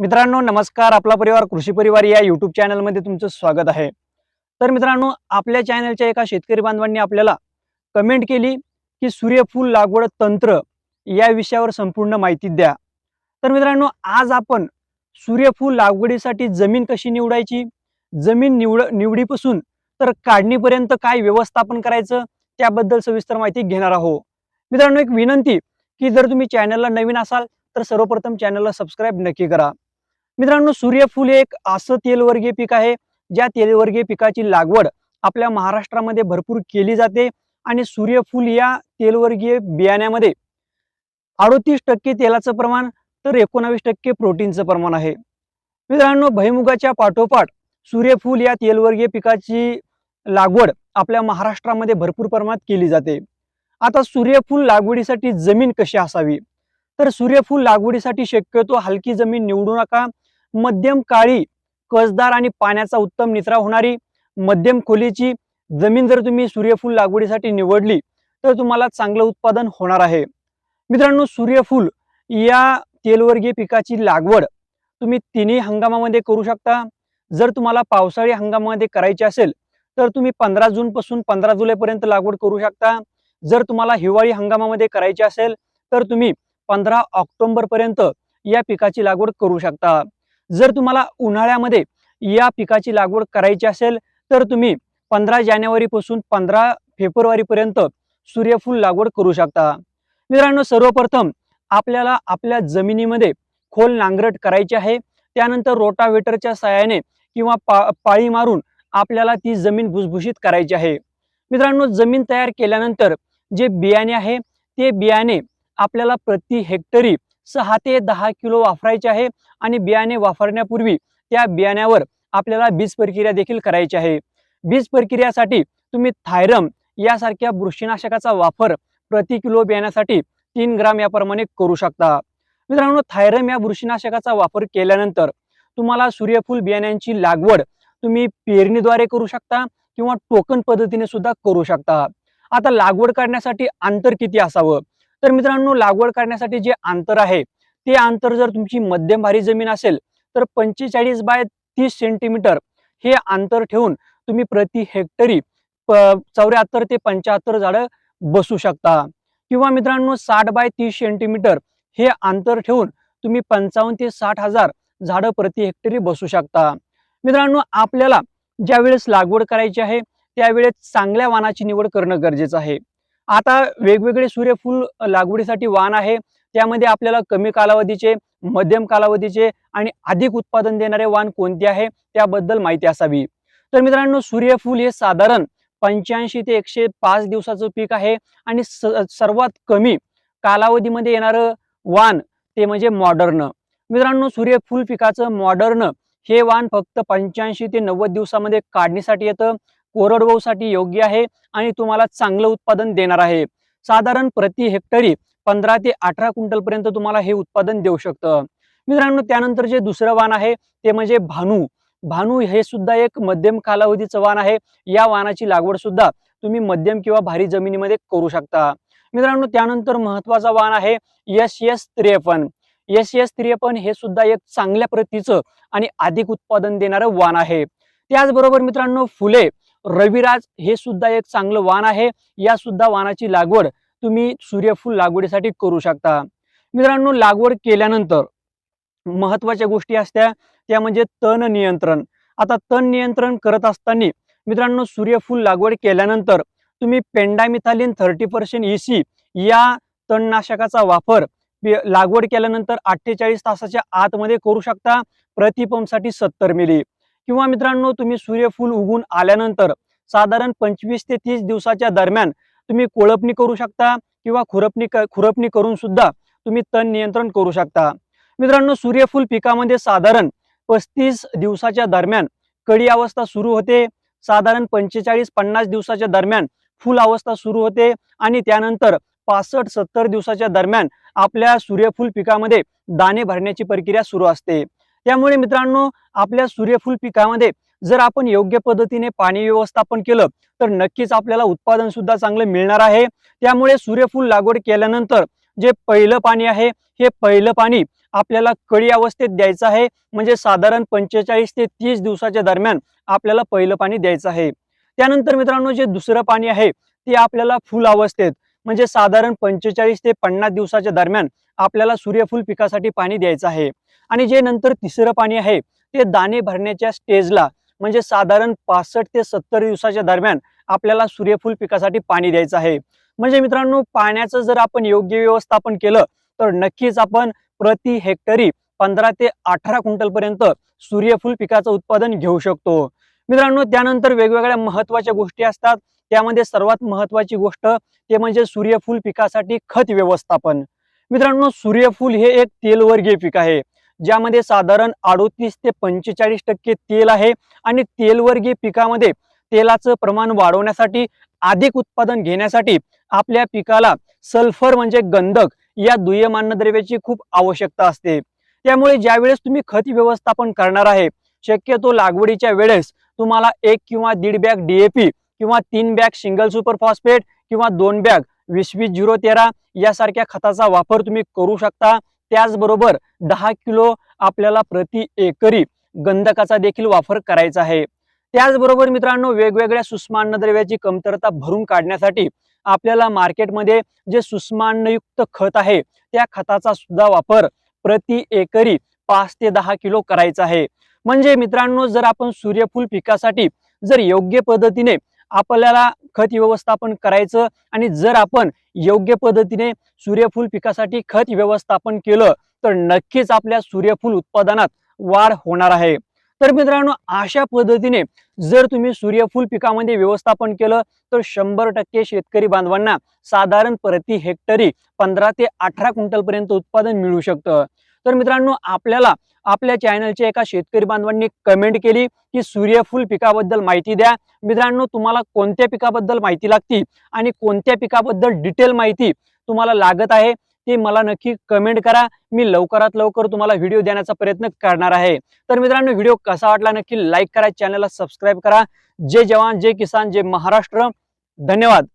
मित्रांनो नमस्कार. आपला परिवार कृषी परिवार या युट्यूब चॅनलमध्ये तुमचं स्वागत आहे. तर मित्रांनो आपल्या चॅनलच्या एका शेतकरी बांधवांनी आपल्याला कमेंट केली की सूर्यफूल लागवड तंत्र या विषयावर संपूर्ण माहिती द्या. तर मित्रांनो आज आपण सूर्यफूल लागवडीसाठी जमीन कशी निवडायची जमीन निवड निवडीपासून तर काढणीपर्यंत काय व्यवस्थापन करायचं त्याबद्दल सविस्तर माहिती घेणार आहोत. मित्रांनो एक विनंती की जर तुम्ही चॅनलला नवीन असाल तर सर्वप्रथम चॅनलला सबस्क्राईब नक्की करा. मित्रांनो सूर्यफूल हे एक असं तेलवर्गीय पीक आहे ज्या तेलवर्गीय पिकाची लागवड आपल्या महाराष्ट्रामध्ये भरपूर केली जाते आणि सूर्यफूल या तेलवर्गीय बियाण्यामध्ये अडोतीस टक्के तेलाचं प्रमाण तर एकोणावीस टक्के प्रोटीनचं प्रमाण आहे. मित्रांनो भैमुगाच्या पाठोपाठ सूर्यफूल या तेलवर्गीय पिकाची लागवड आपल्या महाराष्ट्रामध्ये भरपूर प्रमाणात केली जाते. आता सूर्यफूल लागवडीसाठी जमीन कशी असावी? तर सूर्यफूल लागवडीसाठी शक्यतो हलकी जमीन निवडू नका मध्यम काळी कसदार आणि पाण्याचा उत्तम निचरा होणारी मध्यम खोलीची जमीन जर तुम्ही सूर्यफूल लागवडीसाठी निवडली तर तुम्हाला चांगलं उत्पादन होणार आहे. मित्रांनो सूर्यफूल या तेलवर्गीय पिकाची लागवड तुम्ही तिन्ही हंगामामध्ये करू शकता. जर तुम्हाला पावसाळी हंगामामध्ये करायची असेल तर तुम्ही पंधरा जून पासून पंधरा जुलैपर्यंत लागवड करू शकता. जर तुम्हाला हिवाळी हंगामामध्ये करायची असेल तर तुम्ही पंधरा ऑक्टोबर पर्यंत या पिकाची लागवड करू शकता. जर तुम्हाला उन्हाळ्यामध्ये या पिकाची लागवड करायची असेल तर तुम्ही पंधरा जानेवारी पासून पंधरा फेब्रुवारी पर्यंत सूर्यफूल लागवड करू शकता. मित्रांनो सर्वप्रथम आपल्याला आपल्या जमिनीमध्ये खोल नांगरट करायची आहे. त्यानंतर रोटावेटरच्या सहाय्याने किंवा पा पाळी मारून आपल्याला ती जमीन भुसभुशीत करायची आहे. मित्रांनो जमीन तयार केल्यानंतर जे बियाणे आहे ते बियाणे आपल्याला प्रति हेक्टरी सहा ते दहा किलो वापरायचे आहे आणि बियाणे वापरण्यापूर्वी त्या बियाण्यावर आपल्याला बीज प्रक्रिया देखील करायची आहे. बीज प्रक्रियासाठी तुम्ही थायरम यासारख्या बुरशीनाशकाचा वापर प्रति किलो बियाण्यासाठी तीन ग्राम याप्रमाणे करू शकता. मित्रांनो थायरम या बुरशीनाशकाचा वापर केल्यानंतर तुम्हाला सूर्यफूल बियाण्यांची लागवड तुम्ही पेरणीद्वारे करू शकता किंवा टोकन पद्धतीने सुद्धा करू शकता. आता लागवड करण्यासाठी अंतर किती असावं? तर मित्रांनो लागवड करण्यासाठी जे अंतर आहे ते अंतर जर तुमची मध्यम भारी जमीन असेल तर पंचेचाळीस बाय तीस सेंटीमीटर हे अंतर ठेवून तुम्ही प्रति हेक्टरी चौऱ्याहत्तर ते पंच्याहत्तर झाडं बसू शकता. किंवा मित्रांनो साठ बाय तीस सेंटीमीटर हे अंतर ठेवून तुम्ही पंचावन्न ते साठ हजार झाडं प्रति हेक्टरी बसू शकता. मित्रांनो आपल्याला ज्या वेळेस लागवड करायची आहे त्यावेळेस चांगल्या वाणाची निवड करणं गरजेचं आहे. आता वेगवेगळे सूर्यफूल लागवडीसाठी वाण आहे. त्यामध्ये आपल्याला कमी कालावधीचे मध्यम कालावधीचे आणि अधिक उत्पादन देणारे वाण कोणते आहे त्याबद्दल माहिती असावी. तर मित्रांनो सूर्यफूल हे साधारण पंच्याऐंशी ते एकशे पाच दिवसाचं पीक आहे आणि सर्वात कमी कालावधीमध्ये येणारं वाण ते म्हणजे मॉडर्न. मित्रांनो सूर्यफूल पिकाचं मॉडर्न हे वाण फक्त पंच्याऐंशी ते नव्वद दिवसामध्ये काढणीसाठी येतं. कोरडवाहूसाठी योग्य आहे आणि तुम्हाला चांगलं उत्पादन देणार आहे. साधारण प्रति हेक्टरी पंधरा ते अठरा क्विंटल पर्यंत तुम्हाला हे उत्पादन देऊ शकतं. मित्रांनो त्यानंतर जे दुसरं वाण आहे ते म्हणजे भानू. भानू हे सुद्धा एक मध्यम कालावधीचं वाण आहे. या वाणाची लागवड सुद्धा तुम्ही मध्यम किंवा भारी जमिनीमध्ये करू शकता. मित्रांनो त्यानंतर महत्त्वाचा वाण आहे यस यस त्रेपन यस यस त्रेपन हे सुद्धा एक चांगल्या प्रतीचं आणि अधिक उत्पादन देणारं वाण आहे. त्याचबरोबर मित्रांनो फुले. रविराज हे सुद्धा एक चांगलं वाण आहे. या सुद्धा वाणाची लागवड तुम्ही सूर्यफूल लागवडीसाठी करू शकता. मित्रांनो लागवड केल्यानंतर महत्त्वाच्या गोष्टी असत्या. त्या म्हणजे तण नियंत्रण. आता तण नियंत्रण करत असताना मित्रांनो सूर्यफूल लागवड केल्यानंतर तुम्ही पेंडामिथालिन थर्टी पर्सेंट इसी या तणनाशकाचा वापर लागवड केल्यानंतर अठ्ठेचाळीस तासाच्या आतमध्ये करू शकता. प्रतिपंपसाठी सत्तर मिली. किंवा मित्रांनो तुम्ही सूर्यफूल उगून आल्यानंतर साधारण पंचवीस ते तीस दिवसाच्या दरम्यान तुम्ही कोळपणी करू शकता किंवा खुरपणी खुरपणी करून सुद्धा तुम्ही तण नियंत्रण करू शकता. मित्रांनो सूर्यफूल पिकामध्ये साधारण पस्तीस दिवसाच्या दरम्यान कडी अवस्था सुरू होते. साधारण पंचेचाळीस पन्नास दिवसाच्या दरम्यान फुल अवस्था सुरू होते आणि त्यानंतर पासष्ट सत्तर दिवसाच्या दरम्यान आपल्या सूर्यफूल पिकामध्ये दाणे भरण्याची प्रक्रिया सुरू असते. त्यामुळे मित्रांनो आपल्या सूर्यफूल पिकामध्ये जर आपण योग्य पद्धतीने पाणी व्यवस्थापन केलं तर नक्कीच आपल्याला उत्पादन सुद्धा चांगलं मिळणार आहे. त्यामुळे सूर्यफूल लागवड केल्यानंतर जे पहिलं पाणी आहे हे पहिलं पाणी आपल्याला कळी अवस्थेत द्यायचं आहे. म्हणजे साधारण पंचेचाळीस ते तीस दिवसाच्या दरम्यान आपल्याला पहिलं पाणी द्यायचं आहे. त्यानंतर मित्रांनो जे दुसरं पाणी आहे ते आपल्याला फुल अवस्थेत म्हणजे साधारण पंचेचाळीस ते पन्नास दिवसाच्या दरम्यान आपल्याला सूर्यफूल पिकासाठी पाणी द्यायचं आहे. आणि जे नंतर तिसरं पाणी आहे ते दाणे भरण्याच्या स्टेजला म्हणजे साधारण पासष्ट ते सत्तर दिवसाच्या दरम्यान आपल्याला सूर्यफूल पिकासाठी पाणी द्यायचं आहे. म्हणजे मित्रांनो पाण्याचं जर आपण योग्य व्यवस्थापन केलं तर नक्कीच आपण प्रति हेक्टरी पंधरा ते अठरा क्विंटल पर्यंत सूर्यफूल पिकाचं उत्पादन घेऊ शकतो. मित्रांनो त्यानंतर वेगवेगळ्या महत्त्वाच्या गोष्टी असतात. त्यामध्ये सर्वात महत्वाची गोष्ट ते म्हणजे सूर्यफूल पिकासाठी खत व्यवस्थापन. मित्रांनो सूर्यफूल हे एक तेलवर्गीय पीक आहे ज्यामध्ये साधारण अडोतीस ते पंचेचाळीस टक्के तेल आहे आणि तेलवर्गीय पिकामध्ये तेलाचं प्रमाण वाढवण्यासाठी अधिक उत्पादन घेण्यासाठी आपल्या पिकाला सल्फर म्हणजे गंधक या दुय्यम अन्नद्रव्याची खूप आवश्यकता असते. त्यामुळे ज्यावेळेस तुम्ही खत व्यवस्थापन करणार आहे शक्यतो लागवडीच्या वेळेस तुम्हाला एक किंवा दीड बॅग डीएपी किंवा तीन बॅग सिंगल सुपर फॉस्फेट किंवा दोन बॅग वीस वीस झिरो तेरा यासारख्या खताचा वापर तुम्ही करू शकता. त्याचबरोबर दहा किलो आपल्याला प्रति एकरी गंधकाचा देखील वापर करायचा आहे. त्याचबरोबर मित्रांनो वेगवेगळ्या सूक्ष्म अन्नद्रव्याची कमतरता भरून काढण्यासाठी आपल्याला मार्केटमध्ये जे सुष्मान्नयुक्त खत आहे त्या खताचा सुद्धा वापर प्रति एकरी पाच ते दहा किलो करायचा आहे. म्हणजे मित्रांनो जर आपण सूर्यफूल पिकासाठी जर योग्य पद्धतीने आपल्याला खत व्यवस्थापन करायचं आणि जर आपण योग्य पद्धतीने सूर्यफूल पिकासाठी खत व्यवस्थापन केलं तर नक्कीच आपल्या सूर्यफूल उत्पादनात वाढ होणार आहे. तर मित्रांनो अशा पद्धतीने जर तुम्ही सूर्यफूल पिकामध्ये व्यवस्थापन केलं तर शंभर टक्के शेतकरी बांधवांना साधारण प्रति हेक्टरी पंधरा ते अठरा क्विंटल पर्यंत उत्पादन मिळू शकतं. तर मित्रांनो आपल्याला आपल्या चॅनलच्या एका शेतकरी बांधवांनी कमेंट केली की सूर्यफूल पिकाबद्दल माहिती द्या. मित्रांनो तुम्हाला कोणत्या पिकाबद्दल माहिती लागती आणि कोणत्या पिकाबद्दल डिटेल माहिती तुम्हाला लागत आहे ते मला नक्की कमेंट करा. मी लवकरात लवकर तुम्हाला व्हिडिओ देण्याचा प्रयत्न करणार आहे. तर मित्रांनो व्हिडिओ कसा वाटला नक्की लाईक करा चॅनलला सबस्क्राईब करा. जय जवान जय किसान जय महाराष्ट्र. धन्यवाद.